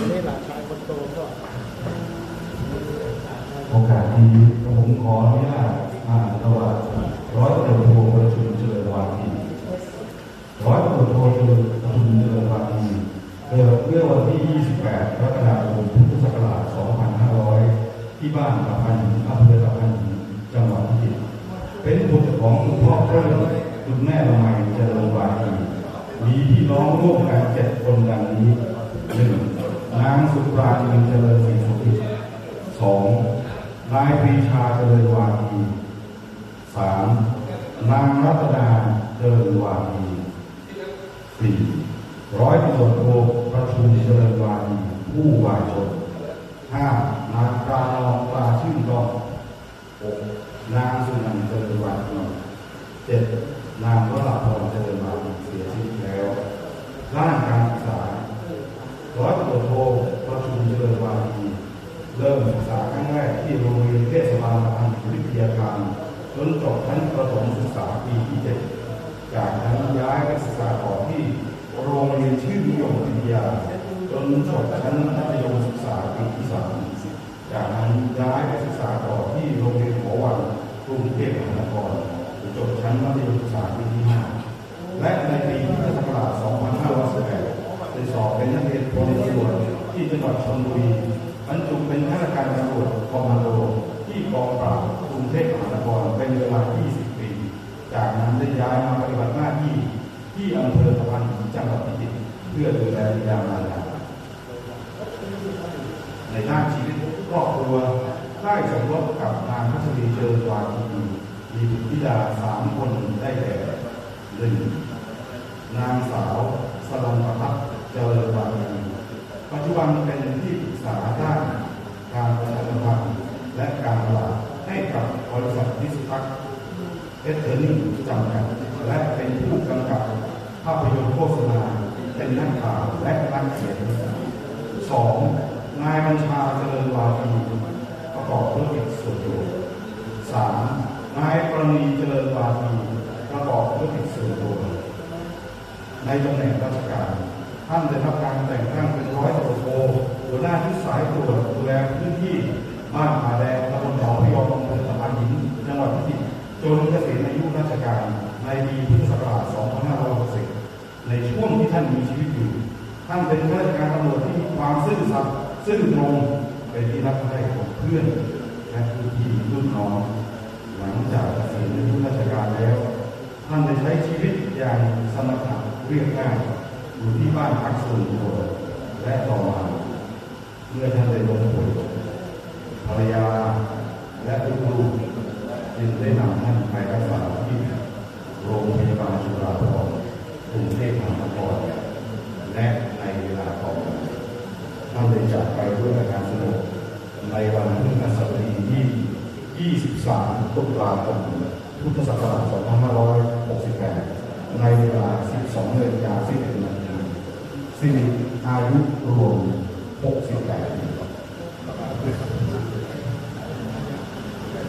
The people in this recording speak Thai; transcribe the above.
นี่หลานชายคนโตก็โอกาสนี้ผมขออนุญาตอ่านประวัติร้อยตำรวจโทประชุมเจริญวาทีร้อยตำรวจโทประชุมเจริญวาทีเกิดเมื่อวันที่ 28กรกฎาคมพุทธศักราช 2500 ที่บ้านตะพันหินอำเภอตะพันหินจังหวัดพิจิตรเป็นบุตรของคุณพ่อเริ่มคุณแม่ละไมเจริญวาทีมีพี่น้องร่วมกันเจ็ดคนดังนี้หนึ่ง นางสุปราณีเจริญศรีสุธิสองนายปรีชาเจริญวาทีสามนางรัตนาเจริญวาทีสี่ร้อยตำรวจโทประชุมเจริญวาทีผู้วายชนห้านางปรานองปลาชื่นกองหกนางสุนันเจริญวาทีเจ็ดนางวราพรเจริญวาทีเสียชีวิตแล้ว ด้านการศึกษา ร้อยตำรวจโทประชุมเจริญวาที เริ่มศึกษาครั้งแรกที่โรงเรียนเทศบาลพันวิทยาการจนจบชั้นประถมศึกษาปีที่เจ็ดจากนั้นย้ายไปศึกษาต่อที่โรงเรียนชื่อนิยมวิทยาจนจบชั้นมัธยมศึกษาปีที่สามจากนั้นย้ายไปศึกษาต่อที่โรงเรียนหอวังกรุงเทพมหานครจนจบชั้นมัธยมศึกษาปีที่ห้าและในปีพุทธศักราช2518ได้สอบเป็นนักเรียนพลตำรวจที่จังหวัดชลบุรี บรรจุเป็นข้าราชการตำรวจคอมมานโดที่กองปราบกรุงเทพมหานครเป็นเวลา 20 ปี จากนั้นได้ย้ายมาปฏิบัติหน้าที่ที่อำเภอตะพันหินจังหวัดพิจิตรเพื่อดูแลบิดามารดาในด้านชีวิตครอบครัวได้สมรสกับนางพัชรีเจริญวาทีมีบุตรธิดาสามคนได้แก่หนึ่งนางสาวสลันประพัฒเจริญวาทีปัจจุบันเป็น และการตลาดให้กับบริษัทนิสพักเอสเทอร์นิ่งจำกัดและเป็นผู้กำกับภาพยนตร์โฆษณาเป็นนักข่าวและนักเขียนสองนายบัญชาเจริญวาทีประกอบธุรกิจส่วนตัวสามนายปรณีเจริญวาทีประกอบธุรกิจส่วนตัวในตำแหน่งราชการท่านได้รับการแต่ง วงที่ท่านมีชีวิตอยู่ ท่านเป็นข้าราชการตำรวจที่มีความซื่อสัตย์ซื่อตรงเป็นที่รักใคร่ของเพื่อนและผู้ที่รุ่นน้องหลังจากเกษียณอายุราชการแล้ว ท่านได้ใช้ชีวิตอย่างสมถะเรียบง่ายอยู่ที่บ้านพักส่วนตัวและต่อมาเมื่อท่านได้ลงป่วยภรรยาและลูกๆจึงได้นำท่านไปรักษาที่โรงพยาบาลจุฬาภรณ์กรุงเทพมหานคร และในเวลาต่อมาท่านได้ จากไปด้วยอาการสงบในวันพฤหัสบดีที่ 23 ตุลาคม พุทธศักราช 2568 ในเวลา 12นาฬิกา11นาทีสิ้นอายุ